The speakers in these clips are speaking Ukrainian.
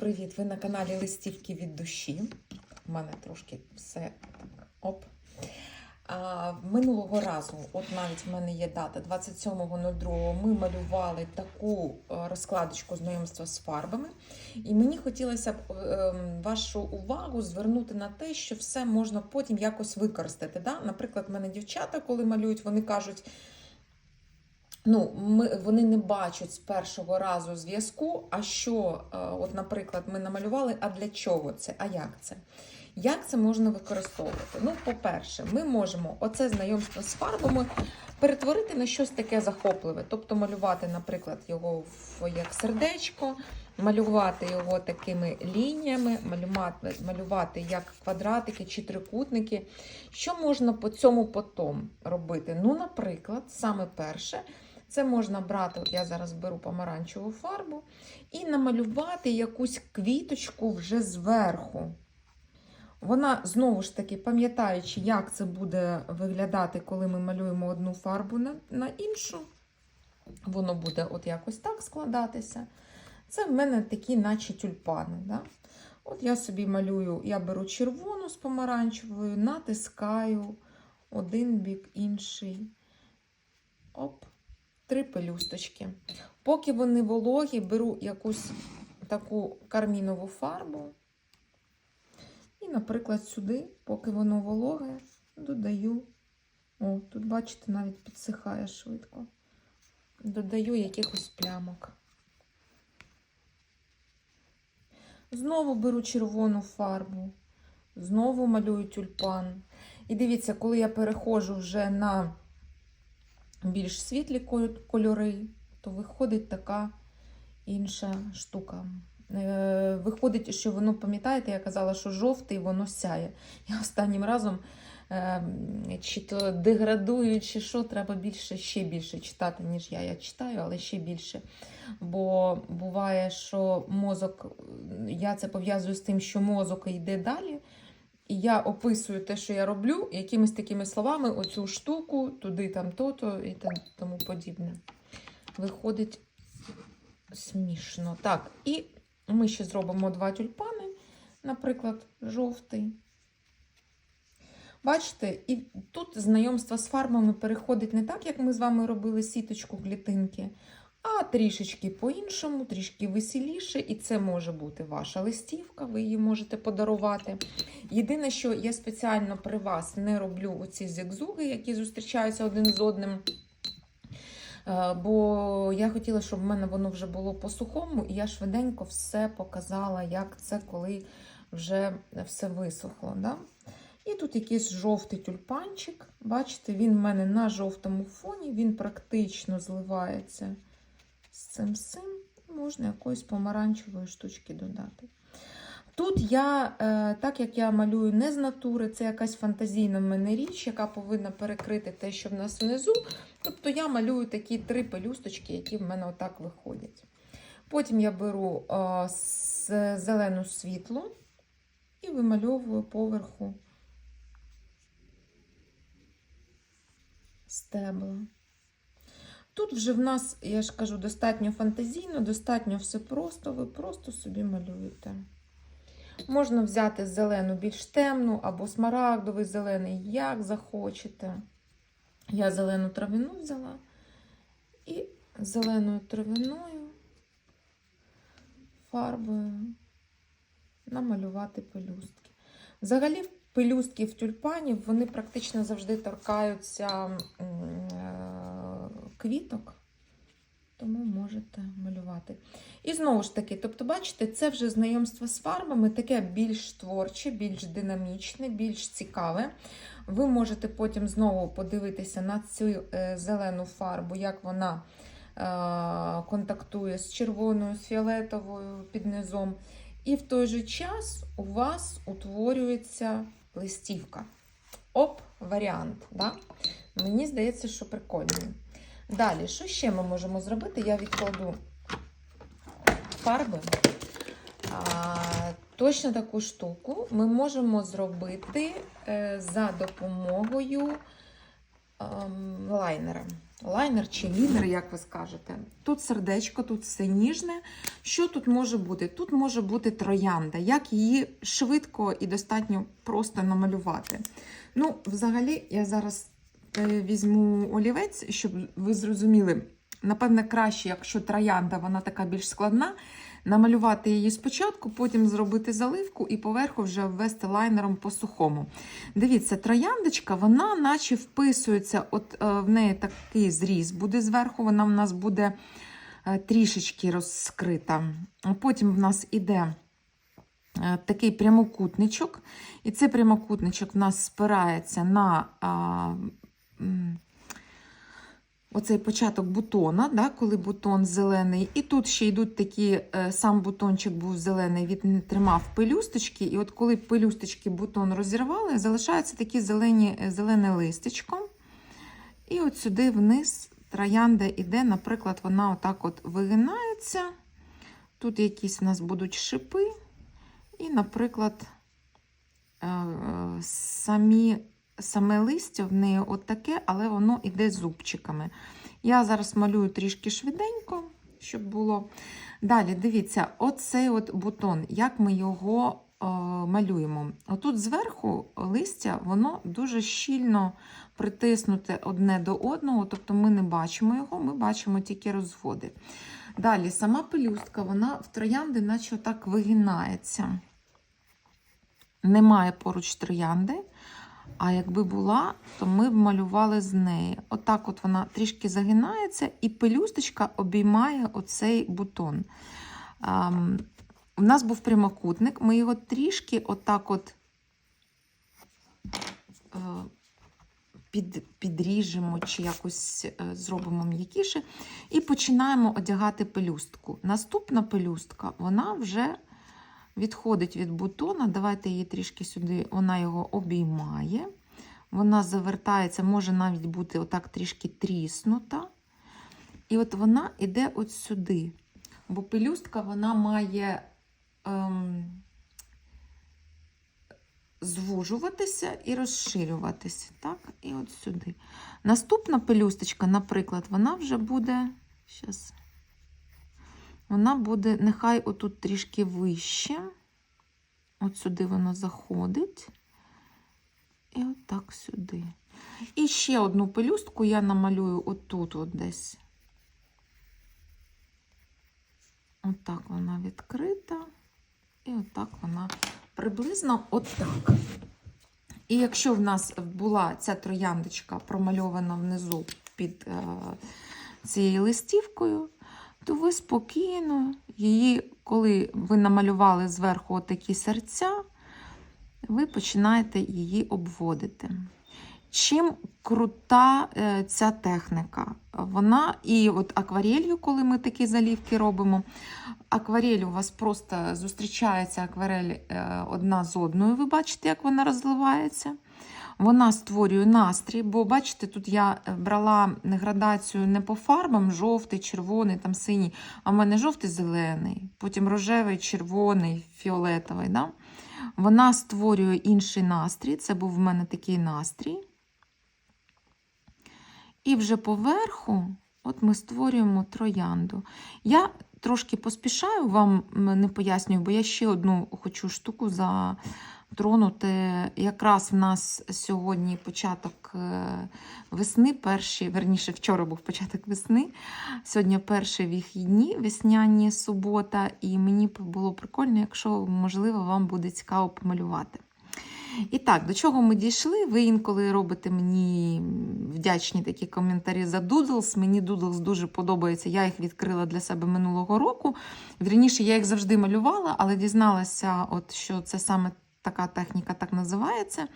Привіт! Ви на каналі Листівки від душі. У мене трошки все оп. А, минулого разу, от навіть в мене є дата 27.02, ми малювали таку е, розкладочку знайомства з фарбами. І мені хотілося б е, вашу увагу звернути на те, що все можна потім якось використати. Да? Наприклад, в мене дівчата, коли малюють, вони кажуть. Ну, ми, вони не бачать з першого разу зв'язку. А що, е, от, наприклад, ми намалювали, а для чого це? А як це? Як це можна використовувати? Ну, по-перше, ми можемо оце знайомство з фарбами перетворити на щось таке захопливе. Тобто малювати, наприклад, його як сердечко, малювати його такими лініями, малювати, малювати як квадратики чи трикутники. Що можна по цьому потом робити? Ну, наприклад, саме перше. Це можна брати, от я зараз беру помаранчеву фарбу, і намалювати якусь квіточку вже зверху. Вона, знову ж таки, пам'ятаючи, як це буде виглядати, коли ми малюємо одну фарбу на, на іншу, воно буде от якось так складатися. Це в мене такі, наче тюльпани. Да? От я собі малюю, я беру червону з помаранчевою, натискаю один бік, інший. Оп три пелюсточки. Поки вони вологі, беру якусь таку кармінову фарбу. І, наприклад, сюди, поки воно вологе, додаю. О, тут, бачите, навіть підсихає швидко. Додаю якихось плямок. Знову беру червону фарбу, знову малюю тюльпан. І дивіться, коли я переходжу вже на більш світлі кольори, то виходить така інша штука. Е, виходить, що воно, пам'ятаєте, я казала, що жовтий воно сяє. Я останнім разом, е, чи то деградую, чи що, треба більше, ще більше читати, ніж я. Я читаю, але ще більше. Бо буває, що мозок, я це пов'язую з тим, що мозок йде далі. І я описую те, що я роблю, якимись такими словами, оцю штуку, туди, там, то-то і тому подібне. Виходить смішно. Так, і ми ще зробимо два тюльпани, наприклад, жовтий. Бачите, і тут знайомство з фарбами переходить не так, як ми з вами робили сіточку клітинки, а трішечки по-іншому, трішки веселіше, і це може бути ваша листівка, ви її можете подарувати. Єдине, що я спеціально при вас не роблю оці зигзуги, які зустрічаються один з одним. Е, бо я хотіла, щоб в мене воно вже було по-сухому, і я швиденько все показала, як це, коли вже все висохло. Да? І тут якийсь жовтий тюльпанчик. Бачите, він в мене на жовтому фоні, він практично зливається з цим всім можна якоїсь помаранчевої штучки додати. Тут я, е, так як я малюю не з натури, це якась фантазійна в мене річ, яка повинна перекрити те, що в нас внизу. Тобто я малюю такі три пелюсточки, які в мене отак виходять. Потім я беру е, зелену світлу і вимальовую поверху стебла. Тут вже в нас, я ж кажу, достатньо фантазійно, достатньо все просто, ви просто собі малюєте. Можна взяти зелену більш темну або смарагдовий зелений, як захочете. Я зелену травину взяла і зеленою травиною фарбою намалювати пелюстки. Взагалі, пелюстки в тюльпанів вони практично завжди торкаються квіток, тому можете малювати. І знову ж таки, тобто, бачите, це вже знайомство з фарбами, таке більш творче, більш динамічне, більш цікаве. Ви можете потім знову подивитися на цю е, зелену фарбу, як вона е, контактує з червоною, з фіолетовою під низом. І в той же час у вас утворюється листівка. Оп, варіант. Да? Мені здається, що прикольний. Далі, що ще ми можемо зробити? Я відкладу фарби. А, Точно таку штуку ми можемо зробити е, за допомогою ем, лайнера. лайнер чи лінер, як ви скажете. Тут сердечко, тут все ніжне. Що тут може бути? Тут може бути троянда, як її швидко і достатньо просто намалювати. Ну, взагалі, я зараз візьму олівець, щоб ви зрозуміли. Напевне, краще, якщо троянда, вона така більш складна, намалювати її спочатку, потім зробити заливку і поверху вже ввести лайнером по сухому. Дивіться, трояндочка, вона наче вписується, от е, в неї такий зріз буде зверху, вона в нас буде е, трішечки розкрита. Потім в нас іде е, такий прямокутничок, і цей прямокутничок в нас спирається на оцей початок бутона, да, коли бутон зелений. І тут ще йдуть такі, е, сам бутончик був зелений, він тримав пелюсточки. І от коли пелюсточки бутон розірвали, залишаються такі зелені, е, зелене листечко. І от сюди вниз троянда іде, наприклад, вона отак от вигинається. Тут якісь у нас будуть шипи. І, наприклад, е, самі, саме листя в неї от таке, але воно йде зубчиками. Я зараз малюю трішки швиденько, щоб було. Далі, дивіться, оцей от бутон, як ми його е, малюємо. Отут зверху листя, воно дуже щільно притиснуте одне до одного, тобто ми не бачимо його, ми бачимо тільки розводи. Далі, сама пелюстка, вона в троянди, наче так вигинається. Немає поруч троянди. А якби була, то ми б малювали з неї. Отак от вона трішки загинається, і пелюсточка обіймає оцей бутон. Ем, у нас був прямокутник, ми його трішки отак от е, під, підріжемо чи якось е, зробимо м'якіше. І починаємо одягати пелюстку. Наступна пелюстка, вона вже відходить від бутона. Давайте її трішки сюди, вона його обіймає. Вона завертається, може навіть бути отак трішки тріснута. І от вона йде от сюди. Бо пелюстка вона має ем, звужуватися і розширюватися. Так? І от сюди. Наступна пелюсточка, наприклад, вона вже буде. Щас. Вона буде, нехай отут трішки вище. От сюди воно заходить. І отак сюди. І ще одну пелюстку я намалюю отут, от десь. Отак вона відкрита. І отак вона приблизно отак. І якщо в нас була ця трояндочка промальована внизу під е, цією листівкою, то ви спокійно її, коли ви намалювали зверху такі серця, ви починаєте її обводити. Чим крута е, ця техніка? Вона і от акварелью, коли ми такі залівки робимо, акварель у вас просто зустрічається акварель е, одна з одною. Ви бачите, як вона розливається. Вона створює настрій, бо бачите, тут я брала градацію не по фарбам, жовтий, червоний, там синій, а в мене жовтий зелений, потім рожевий, червоний, фіолетовий. Да? Вона створює інший настрій. Це був в мене такий настрій. І вже поверху от ми створюємо троянду. Я трошки поспішаю, вам не пояснюю, бо я ще одну хочу штуку затронути. Якраз в нас сьогодні початок е, весни, перший, верніше, вчора був початок весни. Сьогодні перші вихідні, весняні субота, і мені було прикольно, якщо, можливо, вам буде цікаво помалювати. І так, до чого ми дійшли? Ви інколи робите мені вдячні такі коментарі за Doodles. Мені Doodles дуже подобається. Я їх відкрила для себе минулого року. Вірніше, я їх завжди малювала, але дізналася, от, що це саме така техніка так називається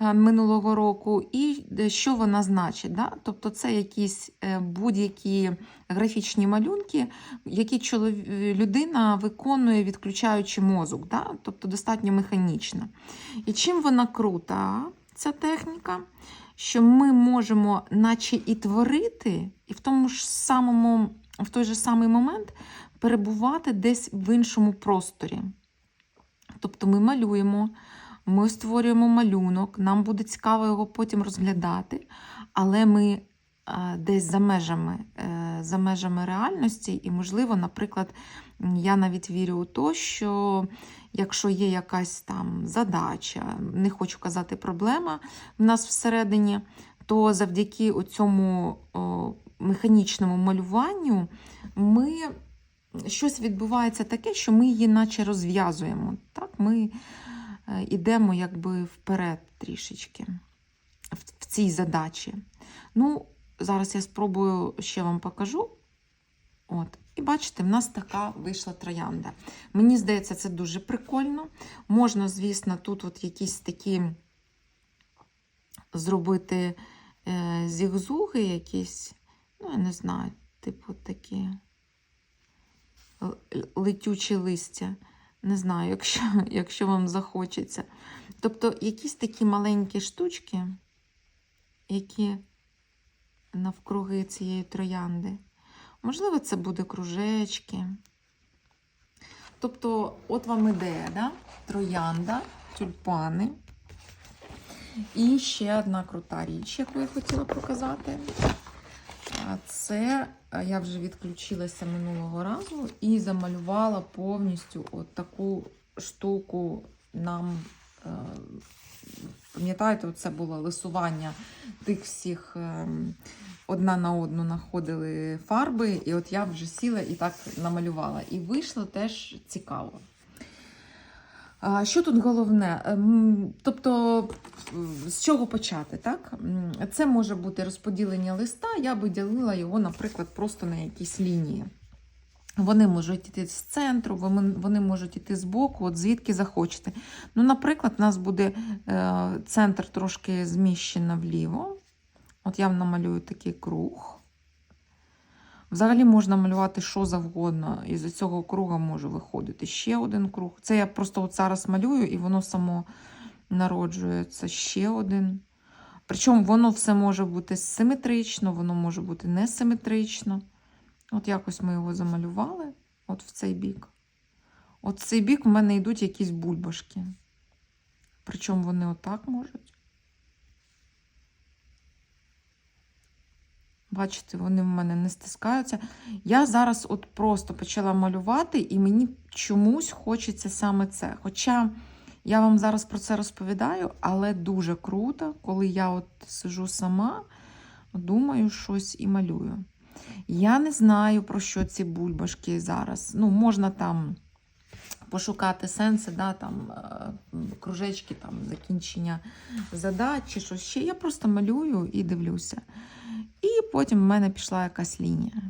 е, минулого року. І що вона значить? Да? Тобто, це якісь е, будь-які графічні малюнки, які людина виконує, відключаючи мозок, да? тобто достатньо механічно. І чим вона крута, ця техніка? Що ми можемо, наче і творити, і в тому ж самому, в той же самий момент перебувати десь в іншому просторі. Тобто ми малюємо, ми створюємо малюнок, нам буде цікаво його потім розглядати, але ми е, десь за межами, е, за межами реальності, і, можливо, наприклад, я навіть вірю у те, що якщо є якась там задача, не хочу казати проблема в нас всередині, то завдяки цьому механічному малюванню ми щось відбувається таке, що ми її наче розв'язуємо. Так? Ми йдемо якби вперед трішечки в, цій задачі. Ну, зараз я спробую ще вам покажу. От. І бачите, в нас така вийшла троянда. Мені здається, це дуже прикольно. Можна, звісно, тут от якісь такі зробити е, зігзуги якісь, ну, я не знаю, типу такі летючі листя. Не знаю, якщо, якщо вам захочеться. Тобто якісь такі маленькі штучки, які навкруги цієї троянди. Можливо, це буде кружечки. Тобто, от вам ідея, да? троянда, тюльпани. І ще одна крута річ, яку я хотіла показати. Це я вже відключилася минулого разу і замалювала повністю от таку штуку нам. е, Пам'ятаєте, це було лисування тих всіх ем, одна на одну находили фарби, і от я вже сіла і так намалювала. І вийшло теж цікаво. Що тут головне? Ем, Тобто, з чого почати? так? Це може бути розподілення листа, я би ділила його, наприклад, просто на якісь лінії. Вони можуть йти з центру, вони вони можуть йти з боку, от звідки захочете. Ну, Наприклад, у нас буде е, центр трошки зміщено вліво. От я намалюю такий круг. Взагалі можна малювати що завгодно, і з цього круга може виходити ще один круг. Це я просто от зараз малюю, і воно само народжується ще один. Причому воно все може бути симетрично, воно може бути несиметрично. От якось ми його замалювали, от в цей бік. От в цей бік в мене йдуть якісь бульбашки. Причому вони отак можуть. Бачите, вони в мене не стискаються. Я зараз от просто почала малювати, і мені чомусь хочеться саме це. Хоча я вам зараз про це розповідаю, але дуже круто, коли я от сижу сама, думаю щось і малюю. Я не знаю, про що ці бульбашки зараз. Ну, можна там пошукати сенси, да, там, е, кружечки, там, закінчення задач чи щось ще. Я просто малюю і дивлюся. І потім в мене пішла якась лінія.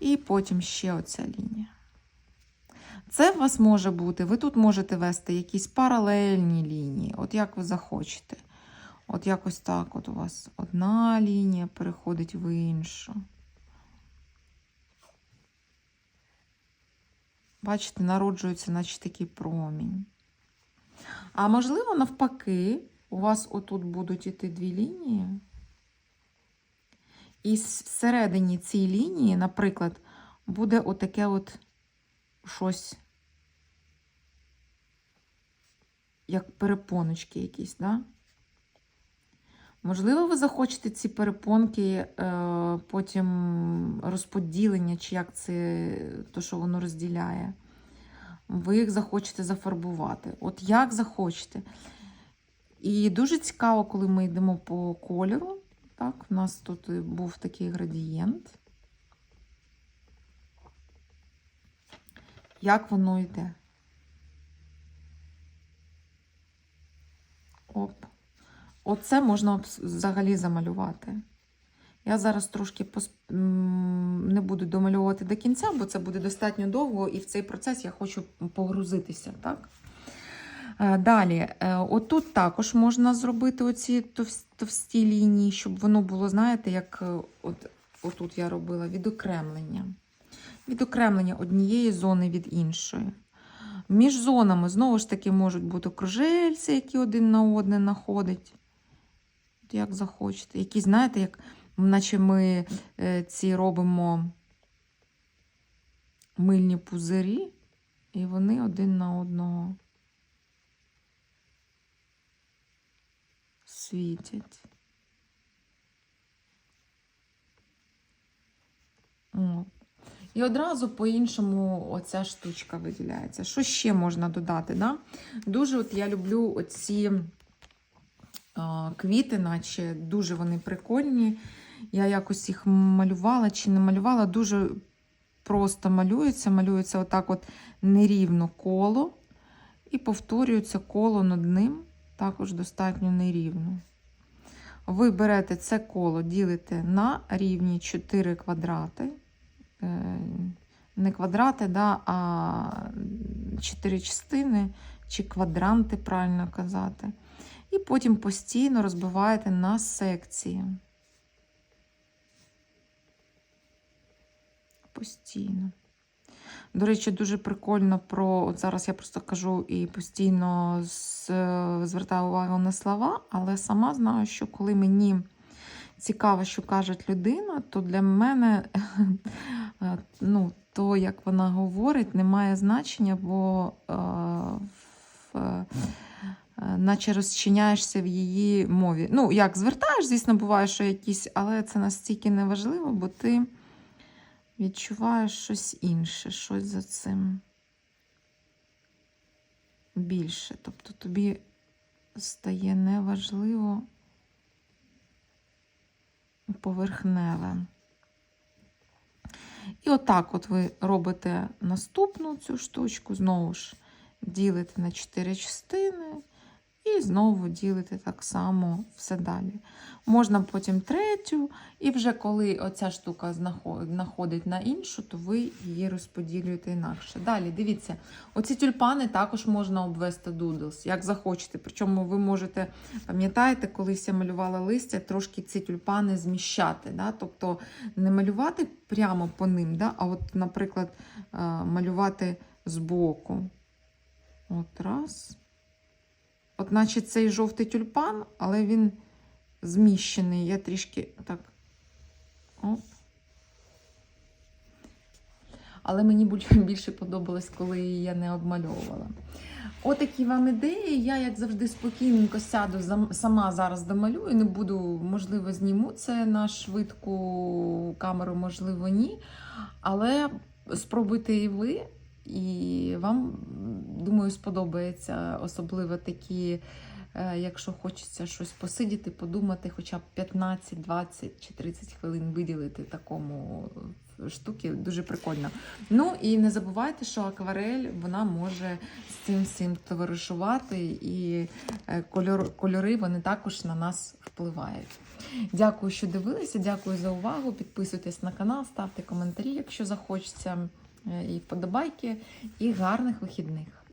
І потім ще оця лінія. Це у вас може бути, ви тут можете вести якісь паралельні лінії, от як ви захочете. От якось так от у вас одна лінія переходить в іншу. Бачите, народжується, наче такий промінь. А можливо, навпаки, у вас отут будуть іти дві лінії. І всередині цієї лінії, наприклад, буде отаке от щось, як перепоночки якісь, да? Можливо, ви захочете ці перепонки е, потім розподілення, чи як це, то, що воно розділяє. Ви їх захочете зафарбувати. От як захочете. І дуже цікаво, коли ми йдемо по кольору. Так, у нас тут був такий градієнт. Як воно йде? Оп. Оце можна взагалі замалювати. Я зараз трошки пос... не буду домалювати до кінця, бо це буде достатньо довго, і в цей процес я хочу погрузитися. так? Далі, е, отут також можна зробити оці товсті лінії, щоб воно було, знаєте, як е, от, отут я робила відокремлення. Відокремлення однієї зони від іншої. Між зонами, знову ж таки, можуть бути кружельці, які один на одне Тут як захочете. Які, знаєте, як наче ми е, ці робимо мильні пузирі, і вони один на одного світять. От. І одразу по-іншому оця штучка виділяється. Що ще можна додати? Да? Дуже от я люблю оці квіти, наче дуже вони прикольні. Я якось їх малювала чи не малювала. Дуже просто малюється. Малюється отак от нерівно коло. І повторюється коло над ним, також достатньо нерівно. Ви берете це коло, ділите на рівні 4 квадрати. Е, Не квадрати, да, а 4 частини чи квадранти, правильно казати. І потім постійно розбиваєте на секції. Постійно. До речі, дуже прикольно про. От зараз я просто кажу і постійно з, звертаю увагу на слова, але сама знаю, що коли мені цікаво, що каже людина, то для мене е, ну, то, як вона говорить, не має значення, бо е, в, е, наче розчиняєшся в її мові. Ну, як звертаєш, звісно, буває, що якісь, але це настільки не важливо, бо ти відчуваєш щось інше, щось за цим більше. Тобто тобі стає неважливо поверхневе. І отак от ви робите наступну цю штучку, знову ж ділите на 4 частини. І знову ділити так само все далі. Можна потім третю, і вже коли оця штука знаходить на іншу, то ви її розподілюєте інакше. Далі, дивіться, оці тюльпани також можна обвести doodles, як захочете. Причому ви можете, пам'ятаєте, колись я малювала листя, трошки ці тюльпани зміщати. Да? Тобто не малювати прямо по ним, да? а от, наприклад, малювати збоку. От раз. От наче цей жовтий тюльпан, але він зміщений. Я трішки так. Оп. Але мені більше подобалось, коли я не обмальовувала. Отакі вам ідеї. Я, як завжди, спокійненько сяду, сама зараз домалюю. Не буду, можливо, зніму це на швидку камеру, можливо, ні. Але спробуйте і ви. І вам, думаю, сподобається особливо такі, е, якщо хочеться щось посидіти, подумати, хоча б 15, 20 чи 30 хвилин виділити такому штуки, дуже прикольно. Ну і не забувайте, що акварель вона може з цим всім товаришувати, і е, кольор, кольори вони також на нас впливають. Дякую, що дивилися, дякую за увагу. Підписуйтесь на канал, ставте коментарі, якщо захочеться. Е, і вподобайки, і гарних вихідних.